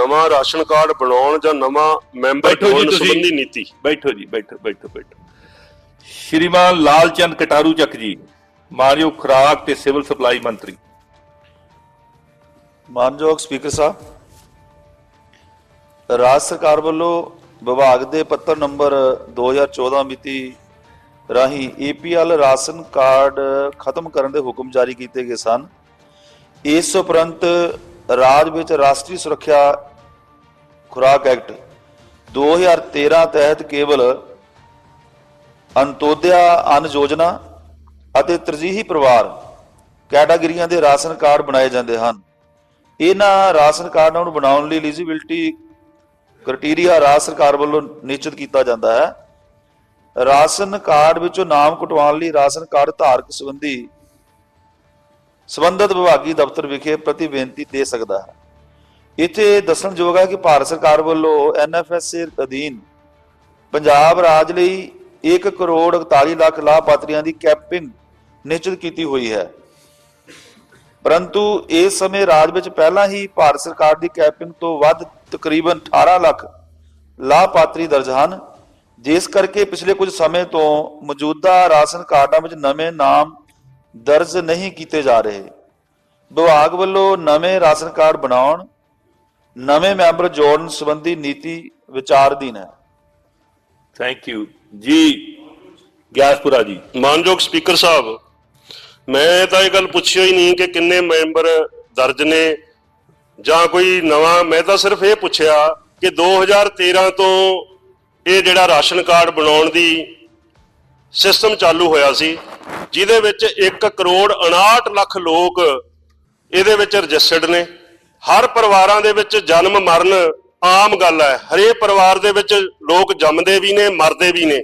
ਨਵਾਂ ration card ਬਣਾਉਣ ਜਾਂ ਨਵਾਂ ਮੈਂਬਰ ਤੁਸੀਂ। ਸੰਬੰਧੀ ਨੀਤੀ। ਬੈਠੋ ਜੀ ਬੈਠੋ ਬੈਠੋ ਬੈਠੋ। ਸ਼੍ਰੀਮਾਨ ਲਾਲ ਚੰਦ ਕਟਾਰੂ ਚੱਕ ਜੀ ਮਾਨਯੋਗ ਖੁਰਾਕ ਤੇ ਸਿਵਲ ਸਪਲਾਈ ਮੰਤਰੀ। ਮਾਨਯੋਗ ਸਪੀਕਰ ਸਾਹਿਬ ਰਾਜ ਸਰਕਾਰ ਵੱਲੋਂ ਵਿਭਾਗ ਦੇ ਪੱਤਰ ਨੰਬਰ 2014 ਮਿਤੀ ਰਾਹੀਂ ਏਪੀਐਲ ਰਾਸ਼ਨ ਕਾਰਡ ਖਤਮ ਕਰਨ ਦੇ ਹੁਕਮ ਜਾਰੀ ਕੀਤੇ ਗਏ ਸਨ। ਇਸ ਉਪਰੰਤ ਰਾਜ ਵਿੱਚ ਰਾਸ਼ਟਰੀ ਸੁਰੱਖਿਆ ਖੁਰਾਕ ਐਕਟ 2013 ਤਹਿਤ ਕੇਵਲ ਅੰਤੋਦਿਆ ਅਨ ਯੋਜਨਾ ਅਤੇ ਤਰਜੀਹੀ ਪਰਿਵਾਰ ਕੈਟਾਗਰੀਆਂ ਦੇ ਰਾਸ਼ਨ ਕਾਰਡ ਬਣਾਏ ਜਾਂਦੇ ਹਨ। ਇਹਨਾਂ ਰਾਸ਼ਨ ਕਾਰਡਾਂ ਨੂੰ ਬਣਾਉਣ ਲਈ ਐਲੀਜੀਬਿਲਟੀ ਕ੍ਰਾਈਟੇਰੀਆ ਰਾਜ ਸਰਕਾਰ ਵੱਲੋਂ ਨਿਸ਼ਚਿਤ ਕੀਤਾ ਜਾਂਦਾ ਹੈ। ਰਾਸ਼ਨ ਕਾਰਡ ਵਿੱਚੋਂ ਨਾਮ ਕਟਵਾਉਣ ਲਈ ਰਾਸ਼ਨ ਕਾਰਡ ਧਾਰਕ ਸੰਬੰਧੀ ਸੰਬੰਧਤ ਵਿਭਾਗੀ ਦਫ਼ਤਰ ਵਿਖੇ ਪ੍ਰਤੀ ਬੇਨਤੀ ਦੇ ਸਕਦਾ ਹੈ। ਇੱਥੇ ਦੱਸਣਯੋਗ ਹੈ ਕਿ ਭਾਰਤ ਸਰਕਾਰ ਵੱਲੋਂ ਐਨਐਫਐਸਏ ਅਧੀਨ ਪੰਜਾਬ ਰਾਜ ਲਈ 1 ਕਰੋੜ 41 ਲੱਖ ਲਾਭਪਾਤਰੀਆਂ ਦੀ ਕੈਪਿੰਗ ਨਿਸ਼ਚਿਤ ਕੀਤੀ ਹੋਈ ਹੈ। ਪਰੰਤੂ ਇਸ ਸਮੇਂ ਰਾਜ ਵਿੱਚ ਪਹਿਲਾਂ ਹੀ ਭਾਰਤ ਸਰਕਾਰ ਦੀ ਕੈਪਿੰਗ ਤੋਂ ਵੱਧ ਤਕਰੀਬਨ 18 ਲੱਖ ਲਾਭਪਾਤਰੀ ਦਰਜ ਹਨ, ਜਿਸ ਕਰਕੇ ਪਿਛਲੇ ਕੁਝ ਸਮੇਂ ਤੋਂ ਮੌਜੂਦਾ ਰਾਸ਼ਨ ਕਾਰਡਾਂ ਵਿੱਚ ਨਵੇਂ ਨਾਮ ਦਰਜ ਨਹੀਂ ਕੀਤੇ ਜਾ ਰਹੇ। ਵਿਭਾਗ ਵੱਲੋਂ ਨਵੇਂ ਰਾਸ਼ਨ ਕਾਰਡ ਬਣਾਉਣ ਨਵੇਂ ਮੈਂਬਰ ਜੋੜਨ ਸੰਬੰਧੀ ਨੀਤੀ ਵਿਚਾਰਧੀਨ ਹੈ। ਥੈਂਕ ਯੂ ਜੀ ਗਿਆਸਪੁਰਾ ਜੀ। ਮਾਨਯੋਗ ਸਪੀਕਰ ਸਾਹਿਬ ਮੈਂ ਤਾਂ ਇਹ ਗੱਲ ਪੁੱਛਿਆ ਹੀ ਨਹੀਂ ਕਿ ਕਿੰਨੇ ਮੈਂਬਰ ਦਰਜ ਨੇ ਜਾਂ ਕੋਈ ਨਵਾਂ। ਮੈਂ ਤਾਂ ਸਿਰਫ ਇਹ ਪੁੱਛਿਆ ਕਿ 2013 ਤੋਂ ਇਹ ਜਿਹੜਾ ਰਾਸ਼ਨ ਕਾਰਡ ਬਣਾਉਣ ਦੀ ਸਿਸਟਮ ਚਾਲੂ ਹੋਇਆ ਸੀ ਜਿਹਦੇ ਵਿੱਚ 1 ਕਰੋੜ 59 ਲੱਖ ਲੋਕ ਇਹਦੇ ਵਿੱਚ ਰਜਿਸਟਰਡ ਨੇ। ਹਰ ਪਰਿਵਾਰਾਂ ਦੇ ਵਿੱਚ ਜਨਮ ਮਰਨ ਆਮ ਗੱਲ ਹੈ। ਹਰੇਕ ਪਰਿਵਾਰ ਦੇ ਵਿੱਚ ਲੋਕ ਜੰਮਦੇ ਵੀ ਨੇ, ਮਰਦੇ ਵੀ ਨੇ।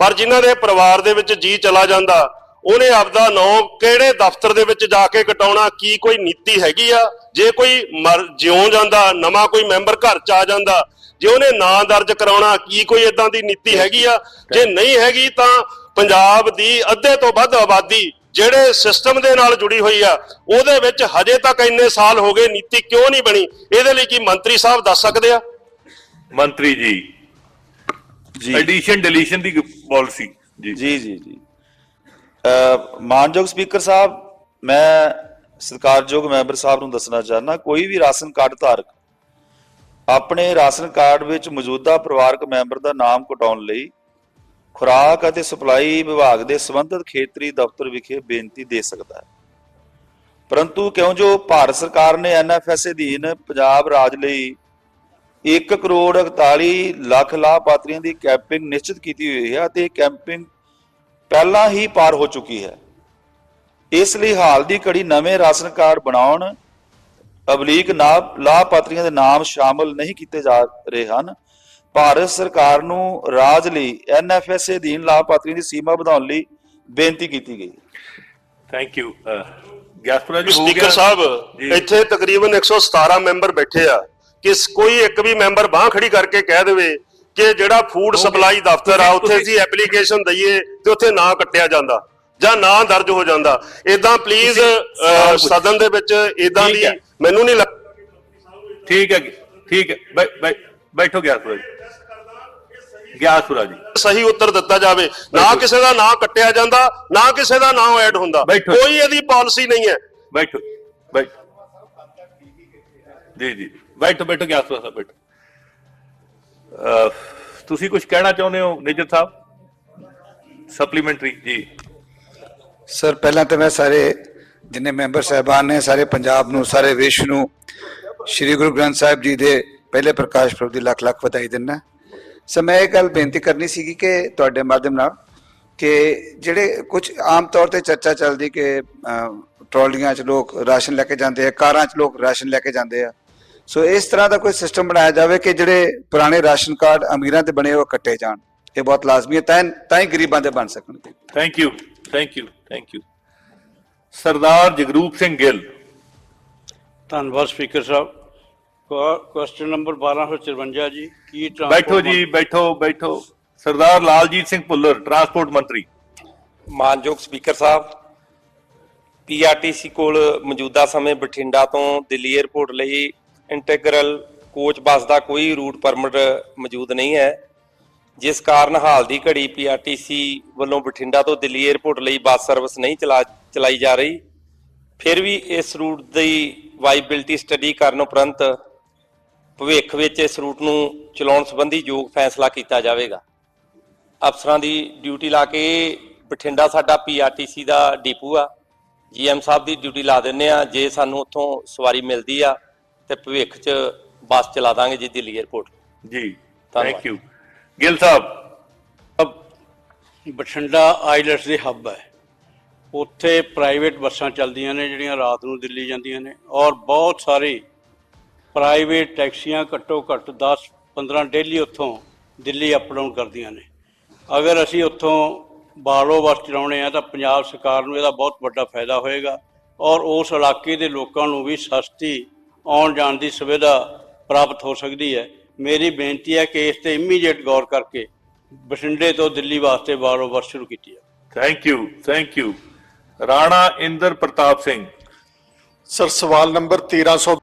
ਪਰ ਜਿਨ੍ਹਾਂ ਦੇ ਪਰਿਵਾਰ ਦੇ ਵਿੱਚ ਜੀ ਚਲਾ ਜਾਂਦਾ, ਉਹਨੇ ਆਪਦਾ ਨਾਂ ਕਿਹੜੇ ਦਫ਼ਤਰ ਦੇ ਵਿੱਚ ਜਾ ਕੇ ਕਟਾਉਣਾ, ਕੀ ਕੋਈ ਨੀਤੀ ਹੈਗੀ ਆ? ਜੇ ਕੋਈ ਮਰ, ਜਿਉਂ ਜਾਂਦਾ, ਨਵਾਂ ਕੋਈ ਮੈਂਬਰ ਘਰ ਚ ਆ ਜਾਂਦਾ, ਜੇ ਉਹਨੇ ਨਾਂ ਦਰਜ ਕਰਾਉਣਾ, ਕੀ ਕੋਈ ਇਦਾਂ ਦੀ ਨੀਤੀ ਹੈਗੀ ਆ? ਜੇ ਨਹੀਂ ਹੈਗੀ ਤਾਂ ਪੰਜਾਬ ਦੀ ਅੱਧੇ ਤੋਂ ਵੱਧ ਆਬਾਦੀ ਜਿਹੜੇ ਸਿਸਟਮ ਦੇ ਨਾਲ ਜੁੜੀ ਹੋਈ ਆ ਉਹਦੇ ਵਿੱਚ ਹਜੇ ਤੱਕ ਇੰਨੇ ਸਾਲ ਹੋ ਗਏ ਨੀਤੀ ਕਿਉਂ ਨਹੀਂ ਬਣੀ? ਇਹਦੇ ਲਈ ਕੀ ਮੰਤਰੀ ਸਾਹਿਬ ਦੱਸ ਸਕਦੇ ਆ? ਮੰਤਰੀ ਜੀ ਜੀ। ਐਡੀਸ਼ਨ ਡਿਲੀਸ਼ਨ ਦੀ ਪਾਲਿਸੀ ਜੀ। ਜੀ ਜੀ ਜੀ। ਅ, ਮਾਨਯੋਗ ਸਪੀਕਰ ਸਾਹਿਬ ਮੈਂ ਸਤਿਕਾਰਯੋਗ ਮੈਂਬਰ ਸਾਹਿਬ ਨੂੰ ਦੱਸਣਾ ਚਾਹਨਾ ਕੋਈ ਵੀ ਰਾਸ਼ਨ ਕਾਰਡ ਧਾਰਕ ਆਪਣੇ ਰਾਸ਼ਨ ਕਾਰਡ ਵਿੱਚ ਮੌਜੂਦਾ ਪਰਿਵਾਰਕ ਮੈਂਬਰ ਦਾ ਨਾਮ ਕਟਾਉਣ ਲਈ ਖੁਰਾਕ ਅਤੇ ਸਪਲਾਈ ਵਿਭਾਗ ਦੇ ਸੰਬੰਧਿਤ ਖੇਤਰੀ ਦਫ਼ਤਰ ਵਿਖੇ ਬੇਨਤੀ ਦੇ ਸਕਦਾ ਹੈ। ਪਰੰਤੂ ਕਿਉਂ ਜੋ ਭਾਰਤ ਸਰਕਾਰ ਨੇ ਐਨਐਫਐਸ ਅਧੀਨ ਪੰਜਾਬ ਰਾਜ ਲਈ 1 ਕਰੋੜ 41 ਲੱਖ ਲਾਭਪਾਤਰੀਆਂ ਦੀ ਕੈਂਪਿੰਗ ਨਿਸ਼ਚਿਤ ਕੀਤੀ ਹੋਈ ਹੈ ਅਤੇ ਇਹ ਕੈਂਪਿੰਗ ਪਹਿਲਾਂ ਹੀ ਪਾਰ ਹੋ ਚੁੱਕੀ ਹੈ। ਇਸ ਲਈ ਹਾਲ ਦੀ ਘੜੀ ਨਵੇਂ ਰਾਸ਼ਨ ਕਾਰਡ ਬਣਾਉਣ ਅਬਲੀਕ ਨਾ ਲਾਭਪਾਤਰੀਆਂ ਦੇ ਨਾਮ ਸ਼ਾਮਲ ਨਹੀਂ ਕੀਤੇ ਜਾ ਰਹੇ ਹਨ। ਭਾਰਤ ਸਰਕਾਰ ਨੂੰ ਰਾਜ ਲਈ ਐਨਐਫਐਸ ਅਧੀਨ ਲਾਭਪਾਤਰੀਆਂ ਦੀ ਸੀਮਾ ਵਧਾਉਣ ਲਈ ਬੇਨਤੀ ਕੀਤੀ ਗਈ। ਥੈਂਕ ਯੂ ਗਿਆਸਪੁਰਾ ਜੀ ਹੋ ਸਪੀਕਰ ਗਿਆ? ਸਾਹਿਬ। ਇੱਥੇ ਤਕਰੀਬਨ 117 ਮੈਂਬਰ ਬੈਠੇ ਆ। ਕਿ ਸ- ਕੋਈ ਇੱਕ ਵੀ ਮੈਂਬਰ ਬਾਹ ਖੜੀ ਕਰਕੇ ਕਹਿ ਦੇਵੇ ਕਿ ਜਿਹੜਾ ਫੂਡ ਸਪਲਾਈ ਦਫ਼ਤਰ ਆ ਉੱਥੇ ਅਸੀਂ ਐਪਲੀਕੇਸ਼ਨ ਦਈਏ ਤੇ ਉੱਥੇ ਨਾਂ ਕੱਟਿਆ ਜਾਂਦਾ ਜਾਂ ਨਾਂ ਦਰਜ ਹੋ ਜਾਂਦਾ। ਇਦਾਂ ਪਲੀਜ਼ ਸਦਨ ਦੇ ਵਿੱਚ ਇਦਾਂ ਦੀ। ਮੈਨੂੰ ਨਹੀਂ ਲੱਗਦਾ ਠੀਕ ਹੈ ਜੀ, ਠੀਕ ਹੈ। ਬੈਠੋ ਗਿਆਸਪੁਰਾ ਜੀ। ਗਿਆਸਪੁਰਾ ਜੀ। ਸਹੀ ਉੱਤਰ ਦਿੱਤਾ ਜਾਵੇ। ਨਾ ਕਿਸੇ ਦਾ ਨਾਂ ਕੱਟਿਆ ਜਾਂਦਾ ਨਾ ਕਿਸੇ ਦਾ ਨਾਂ ਐਡ ਹੁੰਦਾ। ਕੋਈ ਇਹਦੀ ਪਾਲਿਸੀ ਨਹੀਂ ਹੈ। ਬੈਠੋ ਬੈਠੋ। ਜੀ ਜੀ। ਬੈਠੋ ਬੈਠੋ ਗਿਆਸਪੁਰਾ ਸਾਹਿਬ ਬੈਠੋ। ਤੁਸੀਂ ਕੁਝ ਕਹਿਣਾ ਚਾਹੁੰਦੇ ਹੋ ਨਿਜਰ ਸਾਹਿਬ? ਸਪਲੀਮੈਂਟਰੀ ਜੀ। ਸਰ ਪਹਿਲਾਂ ਤਾਂ ਮੈਂ ਸਾਰੇ ਜਿੰਨੇ ਮੈਂਬਰ ਸਾਹਿਬਾਨ ਨੇ ਸਾਰੇ ਪੰਜਾਬ ਨੂੰ ਸਾਰੇ ਵਿਸ਼ਵ ਨੂੰ ਸ੍ਰੀ ਗੁਰੂ ਗ੍ਰੰਥ ਸਾਹਿਬ ਜੀ ਦੇ ਪਹਿਲੇ ਪ੍ਰਕਾਸ਼ ਪੁਰਬ ਦੀ ਲੱਖ ਲੱਖ ਵਧਾਈ ਦਿੰਦਾ। ਸੋ ਮੈਂ ਇਹ ਗੱਲ ਬੇਨਤੀ ਕਰਨੀ ਸੀਗੀ ਕਿ ਤੁਹਾਡੇ ਮਾਧਿਅਮ ਨਾਲ ਕਿ ਜਿਹੜੇ ਕੁਝ ਆਮ ਤੌਰ ਤੇ ਚਰਚਾ ਚੱਲਦੀ ਕਿ ਟਰਾਲੀਆਂ 'ਚ ਲੋਕ ਰਾਸ਼ਨ ਲੈ ਕੇ ਜਾਂਦੇ ਆ ਕਾਰਾਂ 'ਚ ਲੋਕ ਰਾਸ਼ਨ ਲੈ ਕੇ ਜਾਂਦੇ ਆ। ਸੋ ਇਸ ਤਰ੍ਹਾਂ ਦਾ ਕੋਈ ਸਿਸਟਮ ਬਣਾਇਆ ਜਾਵੇ ਕਿ ਜਿਹੜੇ ਪੁਰਾਣੇ ਰਾਸ਼ਨ ਕਾਰਡ ਅਮੀਰਾਂ ਦੇ ਬਣੇ ਉਹ ਕੱਟੇ ਜਾਣ। ਇਹ ਬਹੁਤ ਲਾਜ਼ਮੀ ਹੈ ਤਾਂ ਤਾਂ ਹੀ ਗਰੀਬਾਂ ਦੇ ਬਣ ਸਕਣਗੇ thank you thank you thank you Sardar Jagroop Singh Gill. ਧੰਨਵਾਦ ਸਪੀਕਰ ਸਾਹਿਬ। ਕੁਐਸਚਨ ਨੰਬਰ 1254 ਜੀ ਕੀ ਬੈਠੋ ਜੀ ਬੈਠੋ ਬੈਠੋ। ਸਰਦਾਰ ਲਾਲਜੀਤ ਸਿੰਘ ਭੁੱਲਰ ਟਰਾਂਸਪੋਰਟ ਮੰਤਰੀ। ਮਾਨਯੋਗ ਸਪੀਕਰ ਸਾਹਿਬ ਪੀਆਰਟੀਸੀ ਕੋਲ ਮੌਜੂਦਾ ਸਮੇਂ ਬਠਿੰਡਾ ਤੋਂ ਦਿੱਲੀ 에ਅਰਪੋਰਟ ਲਈ ਇੰਟੀਗਰਲ ਕੋਚ ਬੱਸ ਦਾ ਕੋਈ ਰੂਟ ਪਰਮਿਟ ਮੌਜੂਦ ਨਹੀਂ ਹੈ। ਜਿਸ ਕਾਰਨ ਹਾਲ ਦੀ ਘੜੀ ਪੀਆਰਟੀਸੀ ਵੱਲੋਂ ਬਠਿੰਡਾ ਤੋਂ ਦਿੱਲੀ 에ਅਰਪੋਰਟ ਲਈ ਬੱਸ ਸਰਵਿਸ ਨਹੀਂ ਚਲਾ ਚਲਾਈ ਜਾ ਰਹੀ ਫਿਰ ਵੀ ਇਸ ਰੂਟ ਦੀ ਵਾਈਬਿਲਿਟੀ ਸਟੱਡੀ ਕਰਨ ਉਪਰੰਤ ਭਵਿੱਖ ਵਿੱਚ ਇਸ ਰੂਟ ਨੂੰ ਚਲਾਉਣ ਸੰਬੰਧੀ ਯੋਗ ਫੈਸਲਾ ਕੀਤਾ ਜਾਵੇਗਾ। ਅਫਸਰਾਂ ਦੀ ਡਿਊਟੀ ਲਾ ਕੇ ਬਠਿੰਡਾ ਸਾਡਾ ਪੀਆਰਟੀਸੀ ਦਾ ਡਿਪੂ ਆ। ਜੀਐਮ ਸਾਹਿਬ ਦੀ ਡਿਊਟੀ ਲਾ ਦਿੰਨੇ ਆ। ਜੇ ਸਾਨੂੰ ਉੱਥੋਂ ਸਵਾਰੀ ਮਿਲਦੀ ਆ ਤੇ ਭਵਿੱਖ 'ਚ ਬੱਸ ਚਲਾ ਦਾਂਗੇ ਜੀ ਦਿੱਲੀ 에ਅਰਪੋਰਟ ਜੀ। ਥੈਂਕ ਯੂ ਗਿੱਲ ਸਾਹਿਬ ਅਬ ਬਠਿੰਡਾ ਆਈਲੈਟਸ ਦੇ ਹੱਬ ਹੈ। ਉੱਥੇ ਪ੍ਰਾਈਵੇਟ ਬੱਸਾਂ ਚੱਲਦੀਆਂ ਨੇ ਜਿਹੜੀਆਂ ਰਾਤ ਨੂੰ ਦਿੱਲੀ ਜਾਂਦੀਆਂ ਨੇ ਔਰ ਬਹੁਤ ਸਾਰੇ ਪ੍ਰਾਈਵੇਟ ਟੈਕਸੀਆਂ ਘੱਟੋ ਘੱਟ 10 15 ਡੇਲੀ ਉੱਥੋਂ ਦਿੱਲੀ ਅਪ ਡਾਊਨ ਕਰਦੀਆਂ ਨੇ। ਅਗਰ ਅਸੀਂ ਉੱਥੋਂ ਬਾਲੋ ਬੱਸ ਚਲਾਉਣੇ ਆ ਤਾਂ ਪੰਜਾਬ ਸਰਕਾਰ ਨੂੰ ਇਹਦਾ ਬਹੁਤ ਵੱਡਾ ਫਾਇਦਾ ਹੋਏਗਾ ਔਰ ਉਸ ਇਲਾਕੇ ਦੇ ਲੋਕਾਂ ਨੂੰ ਵੀ ਸਸਤੀ ਆਉਣ ਜਾਣ ਦੀ ਸੁਵਿਧਾ ਪ੍ਰਾਪਤ ਹੋ ਸਕਦੀ ਹੈ। ਮੇਰੀ ਬੇਨਤੀ ਹੈ ਕਿ ਇਸ ਤੇ ਇਮੀਡੀਏਟ ਗੌਰ ਕਰਕੇ ਬਠਿੰਡੇ ਤੋਂ ਦਿੱਲੀ ਵਾਸਤੇ ਬਾਲੋ ਬੱਸ ਸ਼ੁਰੂ ਕੀਤੀ ਹੈ thank you thank you Rana Inder Pratap Singh. Sir ਸਵਾਲ ਨੰਬਰ 1300